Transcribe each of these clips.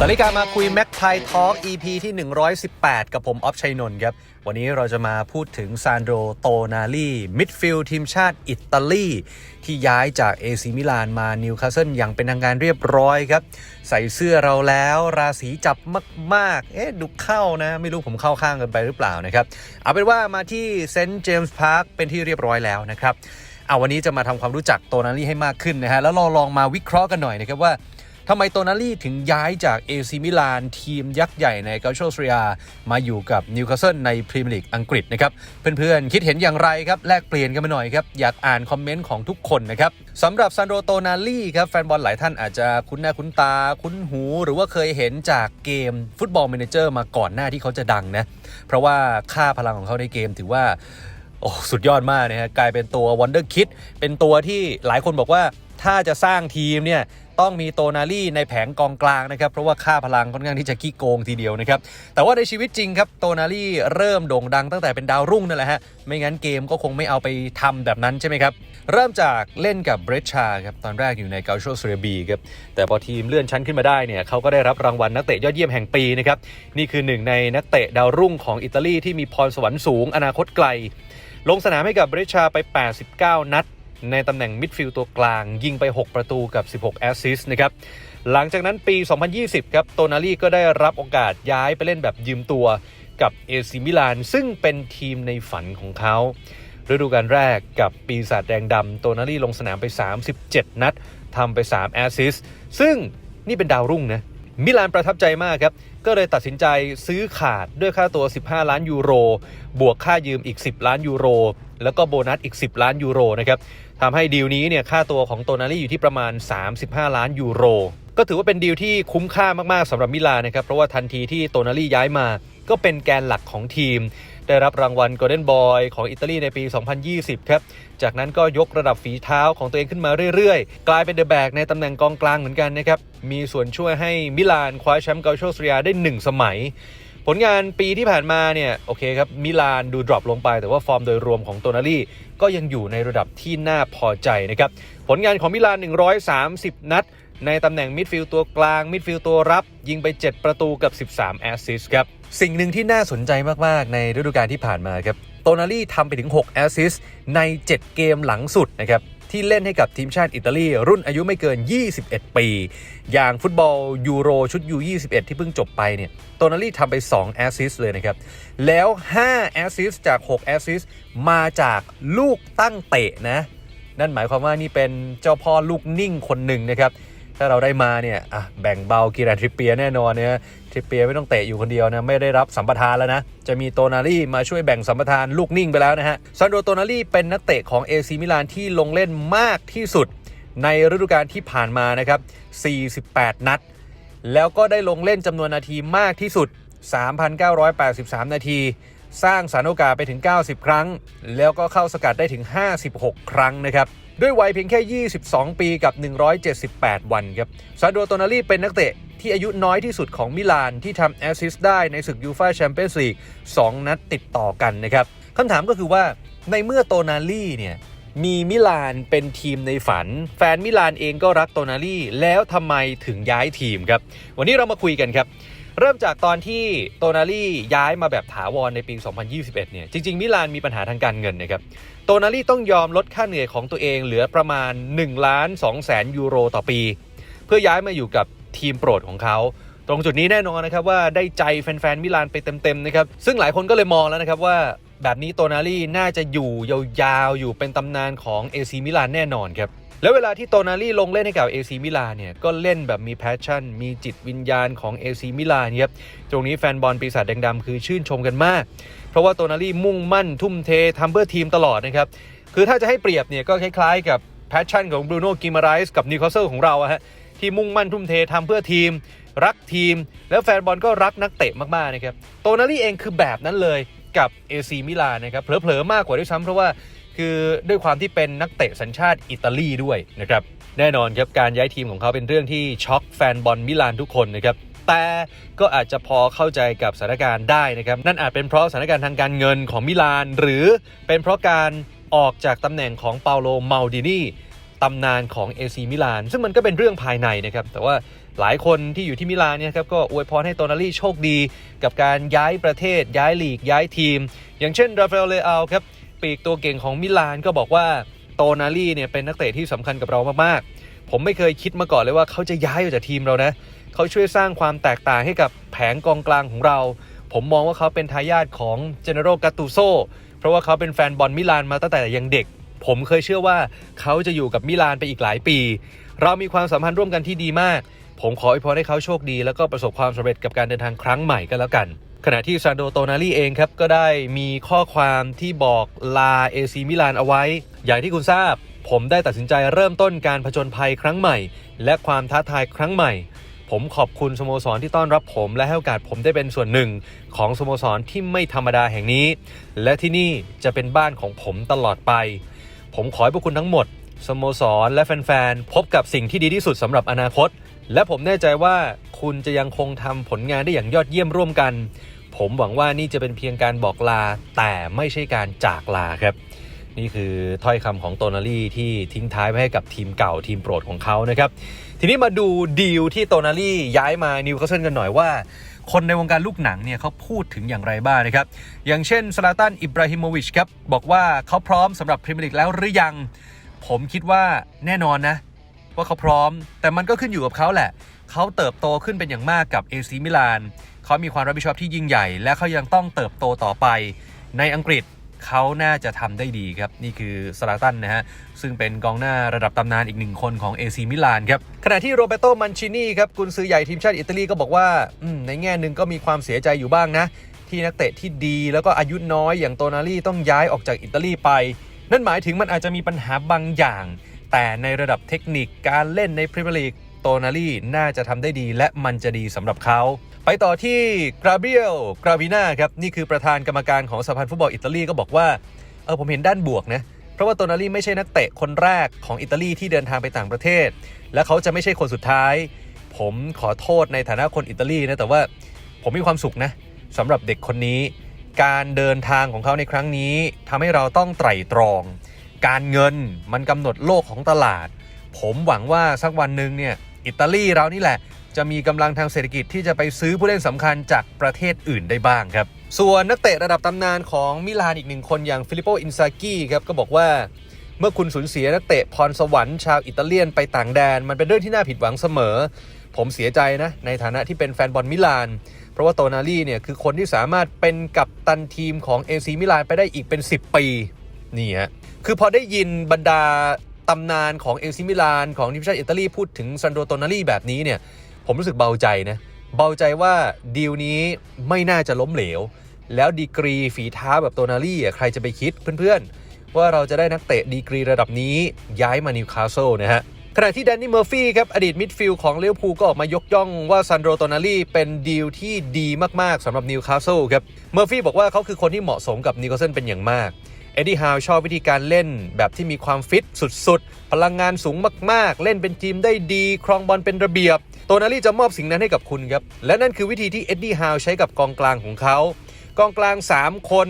สวัสดีครับมาคุยแม็กไทยทอล์ก EP ที่ 118 กับผมออฟชัยนนท์ครับ วันนี้เราจะมาพูดถึงซานโดโตนาลีมิดฟิลด์ทีมชาติอิตาลี ที่ย้ายจากเอซิมิลานมานิวคาสเซิลอย่างเป็นทางการเรียบร้อยครับ ใส่เสื้อเราแล้วราศีจับมากๆ เอ๊ะ ดูเข้านะ ไม่รู้ผมเข้าข้างกันไปหรือเปล่านะครับ เอาเป็นว่ามาที่เซนต์เจมส์พาร์คเป็นที่เรียบร้อยแล้วนะครับเอาวันนี้จะมาทำความรู้จักโตนาลีให้มากขึ้นนะฮะแล้วเราลองมาวิเคราะห์กันหน่อยนะครับว่า ทำไมโตนาลีถึงย้ายจากเอซิมิลานทีมยักษ์ใหญ่ในเกาโชสเรียมาอยู่กับนิวคาสเซิลในพรีเมียร์ลีกอังกฤษนะครับ เพื่อนๆ คิดเห็นอย่างไรครับ แลกเปลี่ยนกันมาหน่อยครับ อยากอ่านคอมเมนต์ของทุกคนนะครับสำหรับซันโดโตนาลีครับ แฟนบอลหลายท่านอาจจะคุ้นหน้าคุ้นตา คุ้นหู หรือว่าเคยเห็นจากเกมฟุตบอลเมนเจอร์มาก่อนหน้าที่เขาจะดังนะเพราะว่าค่าพลังของเขาในเกมถือว่าโอ้สุดยอดมากนะฮะกลายเป็นตัววันเดอร์คิดเป็นตัวที่หลายคนบอกว่าถ้าจะสร้างทีมเนี่ย ต้องมีโตนาลี่ในแผงกองกลางนะครับ เพราะว่าค่าพลังค่อนข้างที่จะขี้โกงทีเดียวนะครับ แต่ว่าในชีวิตจริงครับโตนาลี่เริ่มโด่งดังตั้งแต่เป็นดาวรุ่งนั่นแหละฮะ ไม่งั้นเกมก็คงไม่เอาไปทำแบบนั้นใช่ไหมครับ เริ่มจากเล่นกับเบรชชาครับ ตอนแรกอยู่ในเกาโชเซเรบีครับ แต่พอทีมเลื่อนชั้นขึ้นมาได้เนี่ยเขาก็ได้รับรางวัลนักเตะยอดเยี่ยมแห่งปีนะครับ นี่คือหนึ่งในนักเตะดาวรุ่งของอิตาลีที่มีพรสวรรค์สูง อนาคตไกล ลงสนามให้กับเบรชชาไป 89 นัด ในตำแหน่งมิดฟิลด์ตัวกลาง ยิงไป 6 ประตูกับ 16 แอสซิสต์นะครับ หลังจากนั้นปี 2020 ครับ โตนาลีก็ได้รับโอกาสย้ายไปเล่นแบบยืมตัวกับเอซิมิลาน ซึ่งเป็นทีมในฝันของเขาฤดูกาลแรกกับปีศาจแดงดำโตนาลีลงสนามไป 37 นัดทำไป 3 แอสซิสต์ซึ่งนี่เป็นดาวรุ่งนะมิลานประทับใจมากครับ ก็เลยตัดสินใจซื้อขาดด้วยค่าตัว 15 ล้านยูโร บวกค่ายืมอีก 10 ล้านยูโร แล้วก็โบนัสอีก 10 ล้านยูโรนะครับ ทำให้ดีลนี้เนี่ยค่าตัวของโตนาลีอยู่ที่ประมาณ 35 ล้านยูโร ก็ถือว่าเป็นดีลที่คุ้มค่ามากๆสำหรับมิลานนะครับเพราะว่าทันทีที่โตนาลีย้ายมา ก็เป็นแกนหลักของทีม ได้รับรางวัล Golden Boy ของอิตาลีในปี 2020 ครับ จากนั้นก็ยกระดับฝีเท้าของตัวเองขึ้นมาเรื่อยๆ กลายเป็นเดอะแบกในตำแหน่งกองกลางเหมือนกันนะครับมีส่วนช่วยให้มิลานคว้าแชมป์เกาโชสเรียได้ 1 สมัยผลงานปีที่ผ่านมาเนี่ยโอเคครับมิลานดูดรอปลงไปแต่ว่าฟอร์มโดยรวมของโตนาลี ก็ยังอยู่ในระดับที่น่าพอใจนะครับผลงานของมิลาน 130 นัด ในตำแหน่งมิดฟิลด์ตัวกลางมิดฟิลด์ตัวรับ ยิงไป 7 ประตูกับ 13 แอสซิสต์ครับ สิ่งหนึ่งที่น่าสนใจมาก ๆ ในฤดูกาลที่ผ่านมาครับโตนาลี่ทำไปถึง 6 แอสซิสต์ใน 7 เกมหลังสุดนะครับ ที่เล่นให้กับทีมชาติอิตาลีรุ่นอายุไม่เกิน 21 ปี อย่างฟุตบอลยูโรชุด U21 ที่เพิ่งจบไปเนี่ยโตนาลี่ทำไป 2 แอสซิสเลยนะครับ แล้ว 5 แอสซิสจาก 6 แอสซิสมาจากลูกตั้งเตะนะ นั่นหมายความว่านี่เป็นเจ้าพ่อลูกนิ่งคนหนึ่งนะครับ ถ้าเราได้มาเนี่ยอะแบ่งเบากีรันทริปเปียแน่นอนเนี่ยทริปเปียไม่ต้องเตะอยู่คนเดียวนะไม่ได้รับสัมปทานแล้วนะจะมีโตนาลี่มาช่วยแบ่งสัมปทานลูกนิ่งไปแล้วนะฮะซันโดโตนาลี่เป็นนักเตะของเอซีมิลานที่ลงเล่นมากที่สุด ในฤดูกาลที่ผ่านมานะครับ48 นัด แล้วก็ได้ลงเล่นจำนวนนาทีมากที่สุด 3,983 นาที สร้างสารโอกาสไปถึง 90 ครั้ง แล้วก็เข้าสกัดได้ถึง 56 ครั้งนะครับ ด้วยวัยเพียงแค่ 22 ปีกับ 178 วันครับซาโดโตนาลีเป็นนักเตะที่อายุน้อยที่สุดของมิลานที่ทำแอสซิสต์ได้ในศึกยูฟาแชมเปี้ยนส์ลีก2นัดติดต่อกันนะครับคำถามก็คือว่าในเมื่อโตนาลีเนี่ยมีมิลานเป็นทีมในฝัน แฟนมิลานเองก็รักโตนาลีแล้วทำไมถึงย้ายทีมครับ วันนี้เรามาคุยกันครับ เริ่มจากตอนที่โตนาลี่ย้ายมาแบบถาวรในปี 2021 เนี่ย จริง ๆ มิลานมีปัญหาทางการเงินนะครับ โตนาลี่ต้องยอมลดค่าเหนื่อยของตัวเองเหลือประมาณ1ล้าน2แสนยูโรต่อปี เพื่อย้ายมาอยู่กับทีมโปรดของเขา ตรงจุดนี้แน่นอนนะครับว่าได้ใจแฟนๆมิลานไปเต็มๆนะครับ ซึ่งหลายคนก็เลยมองแล้วนะครับว่าแบบนี้โตนาลี่น่าจะอยู่ยาวๆอยู่เป็นตำนานของ AC มิลานแน่นอนครับ แล้วเวลาที่โตนาลี่ลงเล่นให้กับ AC มิลานเนี่ย ก็เล่นแบบมีแพชชั่น มีจิตวิญญาณของ AC มิลานครับ ตรงนี้แฟนบอลปีศาจแดงดำคือชื่นชมกันมาก เพราะว่าโตนาลี่มุ่งมั่นทุ่มเททำเพื่อทีมตลอดนะครับ คือถ้าจะให้เปรียบเนี่ยก็คล้ายๆ กับแพชชั่นของบรูโน่กิมาไรส์กับนิวคาสเซิลของเราอะฮะที่มุ่งมั่นทุ่มเททำเพื่อทีม รักทีม แล้วแฟนบอลก็รักนักเตะมากๆนะครับโตนาลี่เองคือแบบนั้นเลยกับ AC มิลานนะครับเผลอๆมากกว่าด้วยซ้ำเพราะว่า คือด้วยความที่เป็นนักเตะสัญชาติอิตาลีด้วยนะครับแน่นอนครับการย้ายทีมของเขาเป็นเรื่องที่ช็อกแฟนบอลมิลานทุกคนนะครับแต่ก็อาจจะพอเข้าใจกับสถานการณ์ได้นะครับ นั่นอาจเป็นเพราะสถานการณ์ทางการเงินของมิลาน หรือเป็นเพราะการออกจากตำแหน่งของเปาโลมาดินีตำนานของ AC มิลาน ซึ่งมันก็เป็นเรื่องภายในนะครับ แต่ว่าหลายคนที่อยู่ที่มิลานเนี่ยครับก็อวยพรให้โตนาลีโชคดี กับการย้ายประเทศย้ายลีกย้ายทีม อย่างเช่นราฟาเอลเลอาลครับ ปีกตัวเก่งของมิลานก็บอกว่าโตนาลีเนี่ยเป็นนักเตะที่สำคัญกับเรามากๆ ผมไม่เคยคิดมาก่อนเลยว่าเขาจะย้ายออกจากทีมเรานะ เขาช่วยสร้างความแตกต่างให้กับแผงกองกลางของเรา ผมมองว่าเขาเป็นทายาทของเจเนโรกาตูโซเพราะว่าเขาเป็นแฟนบอลมิลานมาตั้งแต่ยังเด็ก ผมเคยเชื่อว่าเขาจะอยู่กับมิลานไปอีกหลายปี เรามีความสัมพันธ์ร่วมกันที่ดีมาก ผมขออวยพรให้เขาโชคดี แล้วก็ประสบความสำเร็จกับการเดินทางครั้งใหม่ก็แล้วกัน ขณะที่ซานโดโตนาลีเองครับ ก็ได้มีข้อความที่บอกลาเอซีมิลานเอาไว้ อย่างที่คุณทราบ ผมได้ตัดสินใจเริ่มต้นการผจญภัยครั้งใหม่ และความท้าทายครั้งใหม่ ผมขอบคุณสโมสรที่ต้อนรับผมและให้โอกาสผมได้เป็นส่วนหนึ่ง ของสโมสรที่ไม่ธรรมดาแห่งนี้ และที่นี่จะเป็นบ้านของผมตลอดไป ผมขอให้พวกคุณทั้งหมดสโมสรและแฟนๆพบกับสิ่งที่ดีที่สุดสำหรับอนาคต และผมแน่ใจว่าคุณจะยังคงทำผลงานได้อย่างยอดเยี่ยมร่วมกัน ผมหวังว่านี่จะเป็นเพียงการบอกลา แต่ไม่ใช่การจากลาครับ นี่คือถ้อยคำของโตนาลี่ที่ทิ้งท้ายไว้ให้กับทีมเก่าทีมโปรดของเขานะครับ ทีนี้มาดูดีลที่โตนาลี่ย้ายมานิวคาสเซิลกันหน่อยว่า คนในวงการลูกหนังเนี่ยเขาพูดถึงอย่างไรบ้างนะครับ อย่างเช่นสลาตันอิบราฮิโมวิชครับบอกว่าเขาพร้อมสำหรับพรีเมียร์ลีกแล้วหรือยัง ผมคิดว่าแน่นอนนะ ว่าเขาพร้อม แต่มันก็ขึ้นอยู่กับเขาแหละ เขาเติบโตขึ้นเป็นอย่างมากกับเอซีมิลานเขามีความรับผิดชอบที่ยิ่งใหญ่ และเขายังต้องเติบโตต่อไป ในอังกฤษเขาน่าจะทำได้ดีครับ นี่คือสลาตันนะฮะ ซึ่งเป็นกองหน้าระดับตำนานอีกหนึ่งคนของ AC มิลานครับ ขณะที่โรเบโตมันชินีครับกุนซือใหญ่ทีมชาติอิตาลีก็บอกว่าในแง่หนึ่งก็มีความเสียใจอยู่บ้างนะ ที่นักเตะที่ดีแล้วก็อายุน้อยอย่างโตนาลีต้องย้ายออกจากอิตาลีไป นั่นหมายถึงมันอาจจะมีปัญหาบางอย่าง แต่ในระดับเทคนิคการเล่นในพรีเมียร์ลีกโตนาลีน่าจะทำได้ดีและมันจะดีสำหรับเขา ไปต่อที่กราเบียลกราวิน่าครับ นี่คือประธานกรรมการของสหพันธ์ฟุตบอลอิตาลีก็บอกว่า เออผมเห็นด้านบวกนะ เพราะว่าโตนาลีไม่ใช่นักเตะคนแรกของอิตาลีที่เดินทางไปต่างประเทศ และเขาจะไม่ใช่คนสุดท้าย ผมขอโทษในฐานะคนอิตาลีนะแต่ว่าผมมีความสุขนะสำหรับเด็กคนนี้ การเดินทางของเขาในครั้งนี้ทำให้เราต้องไตร่ตรอง การเงินมันกำหนดโลกของตลาด ผมหวังว่าสักวันหนึ่งเนี่ยอิตาลีเรานี่แหละ จะมีกำลังทางเศรษฐกิจที่จะไปซื้อผู้เล่นสำคัญจากประเทศอื่นได้บ้างครับ ส่วนนักเตะระดับตำนานของมิลานอีกหนึ่งคนอย่างฟิลิปโปอินซากิครับก็บอกว่าเมื่อคุณสูญเสียนักเตะพรสวรรค์ชาวอิตาเลียนไปต่างแดน มันเป็นเรื่องที่น่าผิดหวังเสมอ ผมเสียใจนะในฐานะที่เป็นแฟนบอลมิลาน เพราะว่าโตนาลีเนี่ยคือคนที่สามารถเป็นกัปตันทีมของเอซีมิลานไปได้อีกเป็น 10 ปี นี่ฮะ คือพอได้ยินบรรดาตำนานของเอลซีมิลาน ของทีมชาติอิตาลีพูดถึงซันโดโตนาลีแบบนี้เนี่ยผมรู้สึกเบาใจนะเบาใจว่าดีลนี้ไม่น่าจะล้มเหลว แล้วดีกรีฝีเท้าแบบโตนาลี่อะใครจะไปคิดเพื่อนๆ ว่าเราจะได้นักเตะดีกรีระดับนี้ย้ายมานิวคาสเซิลนะฮะขณะที่แดนนี่เมอร์ฟี่ครับอดีตมิดฟิลด์ของเลี้ยวพูก็ออกมายกย่องว่าซันโดโตนาลีเป็นดีลที่ดีมากๆสำหรับนิวคาสเซิลครับเมอร์ฟี่บอกว่าเขาคือคนที่เหมาะสมกับนิวคาสเซิลเป็นอย่างมาก เอ็ดดี้ฮาวชอบวิธีการเล่นแบบที่มีความฟิตสุดๆ พลังงานสูงมากๆ เล่นเป็นทีมได้ดี ครองบอลเป็นระเบียบ โตนาลีจะมอบสิ่งนั้นให้กับคุณครับ และนั่นคือวิธีที่เอ็ดดี้ฮาวใช้กับกองกลางของเขา กองกลาง 3 คน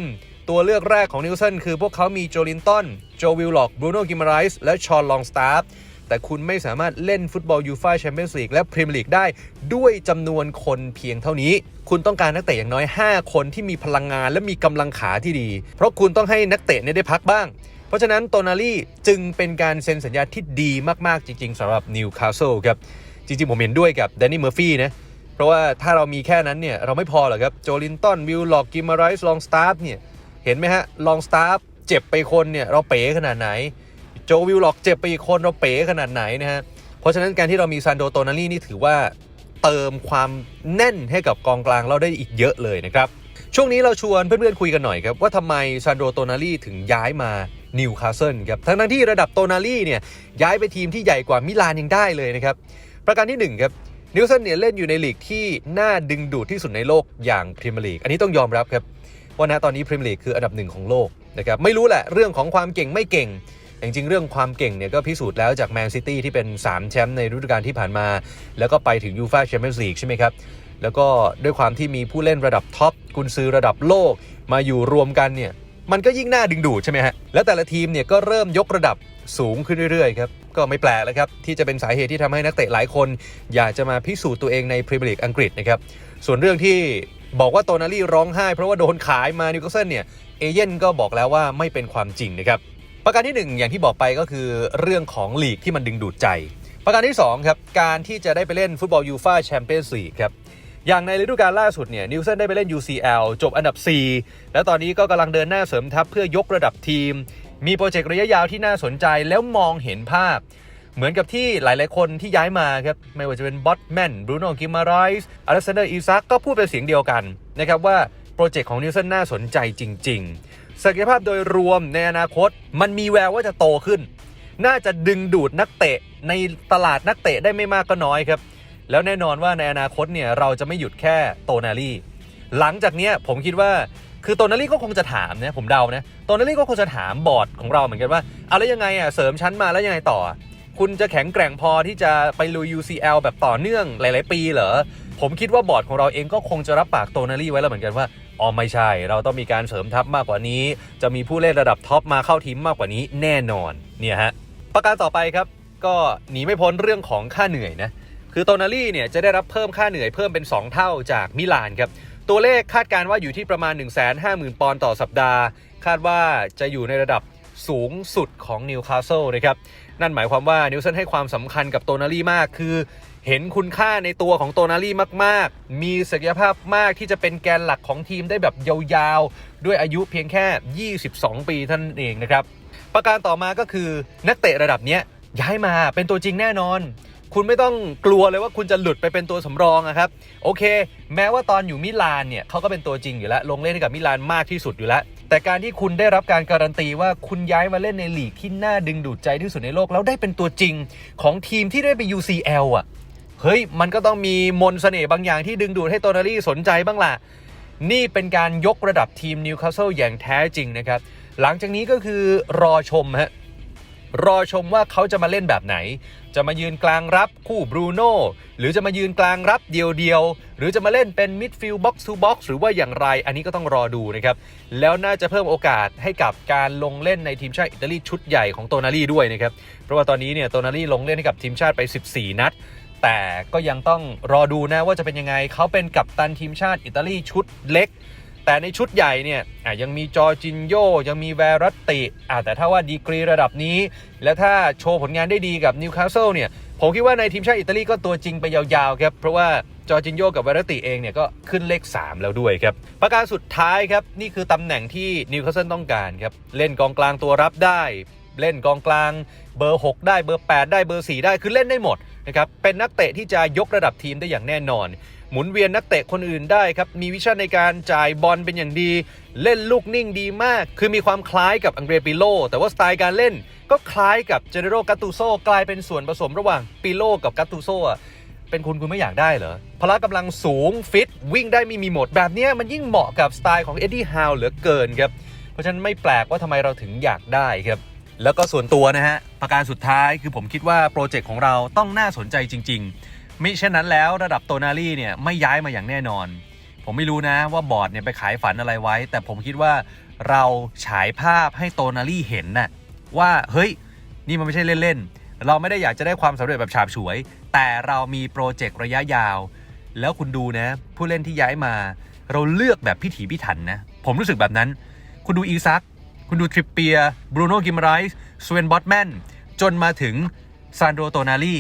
ตัวเลือกแรกของนิวสันคือพวกเขามีโจลินตันโจวิลล็อกบรูโน่กิมไรส์และชอนลองสตาร์ แต่คุณไม่สามารถเล่นฟุตบอลยูฟ่าแชมเปี้ยนส์ลีกและพรีเมียร์ลีกได้ด้วยจำนวนคนเพียงเท่านี้ คุณต้องการนักเตะอย่างน้อย 5 คนที่มีพลังงานและมีกำลังขาที่ดี เพราะคุณต้องให้นักเตะเนี่ยได้พักบ้าง เพราะฉะนั้นโตนาลีจึงเป็นการเซ็นสัญญาที่ดีมากๆจริง ๆสำหรับนิวคาสเซิลครับจริงๆ ผมเห็นด้วยกับแดนนี่เมอร์ฟี่นะเพราะว่าถ้าเรามีแค่นั้นเนี่ยเราไม่พอหรอกครับโจลินตันวิลล็อกกิมมาไรส์ลองสตาร์ฟเนี่ยเห็นไหมฮะลองสตาร์ฟเจ็บไปคนเนี่ยเราเป๋ขนาดไหน โจวิลล็อกเจ็บไปอีกคนเราเป๋ขนาดไหนนะฮะ เพราะฉะนั้นการที่เรามีซันโดโตนาลีนี่ถือว่าเติมความแน่นให้กับกองกลางเราได้อีกเยอะเลยนะครับ ช่วงนี้เราชวนเพื่อนๆคุยกันหน่อยครับ ว่าทำไมซันโดโตนาลีถึงย้ายมานิวคาสเซิลครับ ทั้งๆที่ระดับโตนาลีเนี่ยย้ายไปทีมที่ใหญ่กว่ามิลานยังได้เลยนะครับ ประการที่หนึ่งครับนิวเซนเนี่ยเล่นอยู่ในลีกที่น่าดึงดูดที่สุดในโลกอย่างพรีเมียร์ลีกอันนี้ต้องยอมรับครับว่าณตอนนี้พรีเมียร์ลีกคืออันดับหนึ่งของโลกนะครับไม่รู้แหละเรื่องของความเก่งไม่เก่ง แต่จริงเรื่องความเก่งเนี่ยก็พิสูจน์แล้วจากแมนซิตี้ที่เป็น 3 แชมป์ในฤดูกาลที่ผ่านมา แล้วก็ไปถึงยูฟาแชมเปี้ยนส์ลีกใช่ไหมครับ แล้วก็ด้วยความที่มีผู้เล่นระดับท็อปกุนซือระดับโลก มาอยู่รวมกันเนี่ยมันก็ยิ่งน่าดึงดูดใช่ไหมฮะ แล้วแต่ละทีมเนี่ยก็เริ่มยกระดับสูงขึ้นเรื่อยๆครับ ก็ไม่แปลกแล้วครับที่จะเป็นสาเหตุที่ทำให้นักเตะหลายคน อยากจะมาพิสูจน์ตัวเองในพรีเมียร์ลีกอังกฤษนะครับ ส่วนเรื่องที่บอกว่าโตนาลี่ร้องไห้เพราะว่าโดนขายมานิวคาสเซิลเนี่ย เอเย่นก็บอกแล้วว่าไม่เป็นความจริงนะครับ ประการที่หนึ่งอย่างที่บอกไปก็คือเรื่องของลีกที่มันดึงดูดใจ ประการที่สองครับการที่จะได้ไปเล่นฟุตบอลยูฟาแชมเปี้ยนส์ลีกครับอย่างในฤดูกาลล่าสุดเนี่ยนิวเซนได้ไปเล่น UCL จบอันดับ 4 แล้วตอนนี้ก็กำลังเดินหน้าเสริมทัพเพื่อยกระดับทีม มีโปรเจกต์ระยะยาวที่น่าสนใจแล้วมองเห็นภาพ เหมือนกับที่หลายๆ คนที่ย้ายมาครับ ไม่ว่าจะเป็นบอตแมนบรูโน่กิมาไรส์อเล็กซานเดอร์อีซักก็พูดเป็นเสียงเดียวกันนะครับว่าโปรเจกต์ของนิวเซนน่าสนใจจริง ๆ ศักยภาพโดยรวมในอนาคต มันมีแววว่าจะโตขึ้น น่าจะดึงดูดนักเตะในตลาดนักเตะได้ไม่มากก็น้อยครับ แล้วแน่นอนว่าในอนาคตเนี่ยเราจะไม่หยุดแค่โตนาลี่หลังจากนี้ผมคิดว่าคือโตนาลี่ก็คงจะถามนะผมเดานะโตนาลี่ก็คงจะถามบอร์ดของเราเหมือนกันว่าเอาแล้วยังไงอะเสริมชั้นมาแล้วยังไงต่อ คุณจะแข็งแกร่งพอที่จะไปลุย UCL แบบต่อเนื่องหลาย ๆ ปีเหรอ ผมคิดว่าบอร์ดของเราเองก็คงจะรับปากโตนาลี่ไว้แล้วเหมือนกันว่าอ๋อไม่ใช่ เราต้องมีการเสริมทัพมากกว่านี้ จะมีผู้เล่นระดับท็อปมาเข้าทีมมากกว่านี้แน่นอนเนี่ยฮะประการต่อไปครับ ก็หนีไม่พ้นเรื่องของค่าเหนื่อยนะคือโตนาลี่เนี่ยจะได้รับเพิ่มค่าเหนื่อยเพิ่มเป็น 2 เท่าจากมิลานครับตัวเลขคาดการณ์ว่าอยู่ที่ประมาณ 1 5 0 0 0 0 ปอนด์ต่อสัปดาห์ คาดว่าจะอยู่ในระดับสูงสุดของนิวคาสเซิลนะครับ นั่นหมายความว่านิวเซนให้ความสำคัญกับโตนาลี่มาก คือ เห็นคุณค่าในตัวของโตนาลี่มาก ๆ มีศักยภาพมากที่จะเป็นแกนหลักของทีมได้แบบยาวๆ ด้วยอายุเพียงแค่ 22 ปีท่านเองนะครับ ประการต่อมาก็คือนักเตะระดับนี้ย้ายมาเป็นตัวจริงแน่นอน คุณไม่ต้องกลัวเลยว่าคุณจะหลุดไปเป็นตัวสำรองอะครับ โอเค แม้ว่าตอนอยู่มิลานเนี่ยเขาก็เป็นตัวจริงอยู่แล้ว ลงเล่นให้กับมิลานมากที่สุดอยู่แล้ว แต่การที่คุณได้รับการการันตีว่าคุณย้ายมาเล่นในลีกที่น่าดึงดูดใจที่สุดในโลกแล้วได้เป็นตัวจริงของทีมที่ได้ไป UCL อะ เฮ้ยมันก็ต้องมีมนต์เสน่ห์บางอย่างที่ดึงดูดให้โตนารี่สนใจบ้างล่ะ นี่เป็นการยกระดับทีมนิวคาสเซิลอย่างแท้จริงนะครับ หลังจากนี้ก็คือรอชมฮะรอชมว่าเขาจะมาเล่นแบบไหน จะมายืนกลางรับคู่บรูโน่หรือจะมายืนกลางรับเดียวๆ หรือจะมาเล่นเป็นมิดฟิลด์บ็อกซ์ทูบ็อกซ์หรือว่าอย่างไร อันนี้ก็ต้องรอดูนะครับ แล้วน่าจะเพิ่มโอกาสให้กับการลงเล่นในทีมชาติอิตาลีชุดใหญ่ของโตนาลีด้วยนะครับ เพราะว่าตอนนี้เนี่ยโตนาลีลงเล่นให้กับทีมชาติไป 14 นัด แต่ก็ยังต้องรอดูนะว่าจะเป็นยังไง เขาเป็นกัปตันทีมชาติอิตาลีชุดเล็ก แต่ในชุดใหญ่เนี่ยยังมีจอร์จินโยยังมีแวรัตติแต่ถ้าว่าดีกรีระดับนี้ แล้วถ้าโชว์ผลงานได้ดีกับนิวคาสเซิลเนี่ยผมคิดว่าในทีมชาติอิตาลีก็ตัวจริงไปยาวๆครับ เพราะว่าจอร์จินโยกับแวรัตติเองเนี่ยก็ขึ้นเลข 3 แล้วด้วยครับ ประการสุดท้ายครับ นี่คือตำแหน่งที่นิวคาสเซิลต้องการครับ เล่นกองกลางตัวรับได้ เล่นกองกลางเบอร์ 6 ได้เบอร์ 8 ได้เบอร์ 4 ได้คือเล่นได้หมดนะครับเป็นนักเตะที่จะยกระดับทีมได้อย่างแน่นอน หมุนเวียนนักเตะคนอื่นได้ครับมีวิชั่นในการจ่ายบอลเป็นอย่างดี เล่นลูกนิ่งดีมาก คือมีความคล้ายกับอังเดรปิโลแต่ว่าสไตล์การเล่น ก็คล้ายกับเจเนโรกาตูโซกลายเป็นส่วนผสมระหว่างปิโลกับกาตูโซเป็นคุณคุณไม่อยากได้เหรอพละกำลังสูงฟิตวิ่งได้ไม่มีหมดแบบนี้มันยิ่งเหมาะกับสไตล์ของเอ็ดดี้ฮาวเหลือเกินครับ เพราะฉะนั้นไม่แปลกว่าทำไมเราถึงอยากได้ครับ แล้วก็ส่วนตัวนะฮะประการสุดท้ายคือผมคิดว่าโปรเจกต์ของเราต้องน่าสนใจจริง ๆ มิเช่นนั้นแล้วระดับโตนาลี่เนี่ยไม่ย้ายมาอย่างแน่นอน ผมไม่รู้นะว่าบอร์ดเนี่ยไปขายฝันอะไรไว้ แต่ผมคิดว่าเราฉายภาพให้โตนาลี่เห็นน่ะว่าเฮ้ยนี่มันไม่ใช่เล่นๆ เราไม่ได้อยากจะได้ความสำเร็จแบบฉาบฉวย แต่เรามีโปรเจกต์ระยะยาว แล้วคุณดูนะ ผู้เล่นที่ย้ายมา เราเลือกแบบพิถีพิถันนะ ผมรู้สึกแบบนั้น คุณดูอีซัก คุณดูทริปเปียบรูโน่กิมไรส์สเวนบอตแมนจนมาถึงซานโดโตนาลี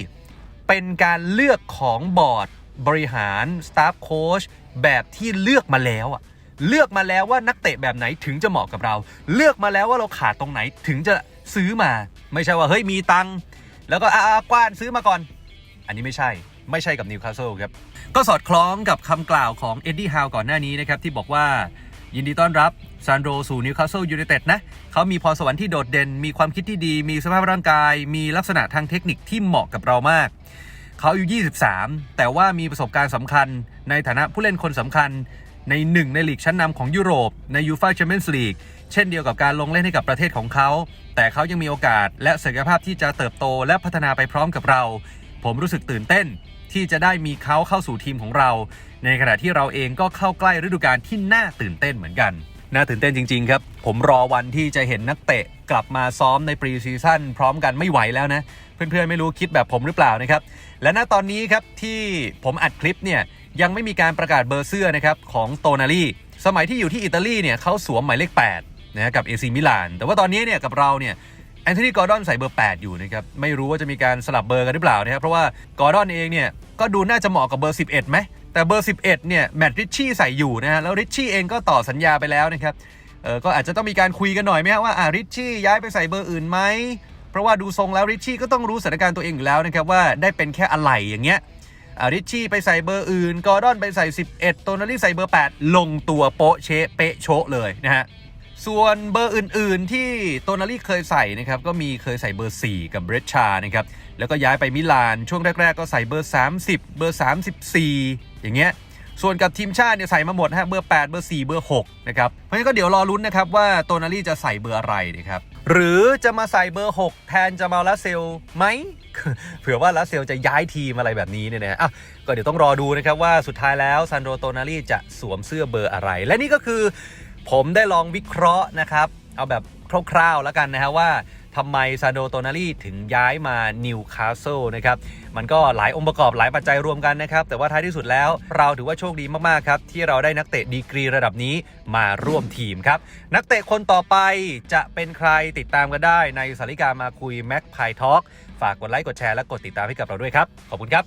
เป็นการเลือกของบอร์ดบริหารสตาฟโค้ชแบบที่เลือกมาแล้วอะเลือกมาแล้วว่านักเตะแบบไหนถึงจะเหมาะกับเรา เลือกมาแล้วว่าเราขาดตรงไหนถึงจะซื้อมา ไม่ใช่ว่าเฮ้ยมีตังค์แล้วก็อากว้านซื้อมาก่อน อันนี้ไม่ใช่ไม่ใช่กับนิวคาสเซิลครับ ก็สอดคล้องกับคำกล่าวของเอ็ดดี้ฮาวก่อนหน้านี้นะครับ ที่บอกว่า ยินดีต้อนรับซานโดสู่นิวคาสเซิลยูไนเต็ดนะเขามีพรสวรรค์ที่โดดเด่น มีความคิดที่ดี มีสภาพร่างกาย มีลักษณะทางเทคนิคที่เหมาะกับเรามาก เขาอายุ 23 แต่ว่ามีประสบการณ์สำคัญ ในฐานะผู้เล่นคนสำคัญ ในหนึ่งในลีกชั้นนำของยุโรป ในยูฟ่าแชมเปี้ยนส์ลีกเช่นเดียวกับการลงเล่นให้กับประเทศของเขา แต่เขายังมีโอกาสและศักยภาพที่จะเติบโตและพัฒนาไปพร้อมกับเรา ผมรู้สึกตื่นเต้น ที่จะได้มีเขาเข้าสู่ทีมของเรา ในขณะที่เราเองก็เข้าใกล้ฤดูกาลที่น่าตื่นเต้นเหมือนกัน น่าตื่นเต้นจริง ๆ ครับ ผมรอวันที่จะเห็นนักเตะกลับมาซ้อมในปรีซีซั่นพร้อมกันไม่ไหวแล้วนะ เพื่อนๆไม่รู้คิดแบบผมหรือเปล่านะครับ และณตอนนี้ครับที่ผมอัดคลิปเนี่ยยังไม่มีการประกาศเบอร์เสื้อนะครับของโตนาลีสมัยที่อยู่ที่อิตาลีเนี่ยเขาสวมหมายเลข8นะกับเอซีมิลานแต่ว่าตอนนี้เนี่ยกับเราเนี่ย อนโทนีกอร์ดอนใส่เบอร์ 8 อยู่นะครับ ไม่รู้ว่าจะมีการสลับเบอร์กันหรือเปล่านะครับ เพราะว่ากอร์ดอนเองเนี่ยก็ดูน่าจะเหมาะกับเบอร์ 11ไหมแต่เบอร์ 11 เนี่ยแมตต์ริชชี่ใส่อยู่นะฮะแล้วริชชี่เองก็ต่อสัญญาไปแล้วนะครับเออก็อาจจะต้องมีการคุยกันหน่อยไหมฮะว่าอ่าริชชี่ย้ายไปใส่เบอร์อื่นไหมเพราะว่าดูทรงแล้วริชชี่ก็ต้องรู้สถานการณ์ตัวเองอยู่แล้วนะครับว่าได้เป็นแค่อะไหล่อย่างเงี้ยอ่าริชชี่ไปใส่เบอร์อื่น กอร์ดอนไปใส่ 11 โตนาลี่ใส่เบอร์ 8 ลงตัวโป๊ะเชะเป๊ะโชะเลยนะฮะ ส่วนเบอร์อื่น ๆ ที่โตนาลี่เคยใส่นะครับก็มีเคยใส่เบอร์ 4 กับเบรชชานะครับแล้วก็ย้ายไปมิลานช่วงแรก ๆ ก็ใส่เบอร์ 30 เบอร์ 34 อย่างเงี้ยส่วนกับทีมชาติเนี่ยใส่มาหมดฮะเบอร์ 8 เบอร์ 4 เบอร์ 6 นะครับ เพราะฉะนั้นก็เดี๋ยวรอลุ้นนะครับว่าโตนาลี่จะใส่เบอร์อะไรนะครับ หรือจะมาใส่เบอร์ 6 แทนจะมาลาเซลไหม เผื่อว่าลาเซลจะย้ายทีมอะไรแบบนี้เนี่ยนะอะก็เดี๋ยวต้องรอดูนะครับว่าสุดท้ายแล้วซันโดโตนาลี่จะสวมเสื้อเบอร์อะไร และนี่ก็คือ ผมได้ลองวิเคราะห์นะครับ เอาแบบคร่าวๆแล้วกันนะฮะว่าทำไมซาโดโตนารีถึงย้ายมานิวคาสเซิลนะครับ มันก็หลายองค์ประกอบหลายปัจจัยรวมกันนะครับ แต่ว่าท้ายที่สุดแล้วเราถือว่าโชคดีมากๆครับ ที่เราได้นักเตะดีกรีระดับนี้มาร่วมทีมครับ นักเตะคนต่อไปจะเป็นใครติดตามกันได้ในสาริกามาคุยแม็กพายทอ k ฝากกดไลค์กดแชร์และกดติดตามให้กับเราด้วยครับ ขอบคุณครับ